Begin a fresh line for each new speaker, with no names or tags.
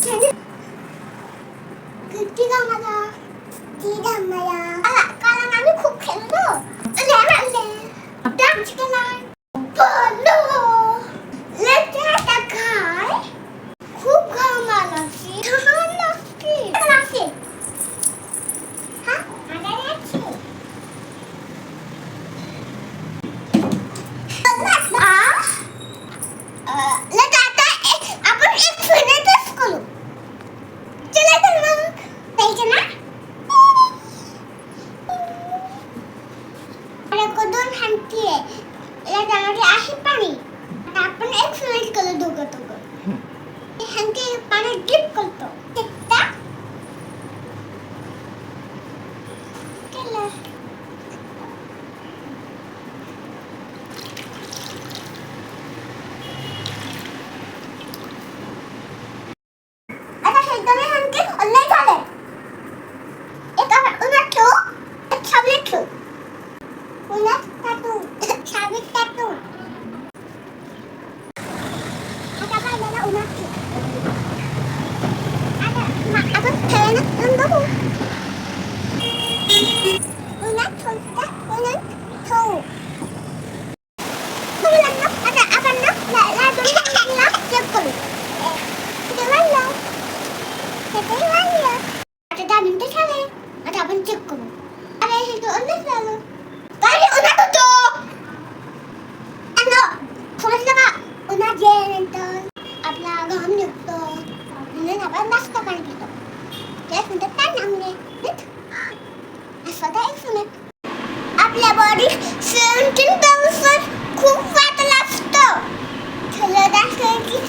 キャンディー! দিয়ে এটা আমাকে আসে পানি তারপরে এক্সারসাইজ করে ঢুকে ঢুকে হ্যান্ডকে পানি ডিপ করতো। চেকটা এটা আচ্ছা, সেদ্ধ Una torta. ಮಾಡ್ಬಿಟ್ಟು एक मिनट काय नामने असं काय एक मिनिट आपल्या बॉडी सेवन्टीन थाउजंड खूप वाटलं असतं थोडं दाखवायची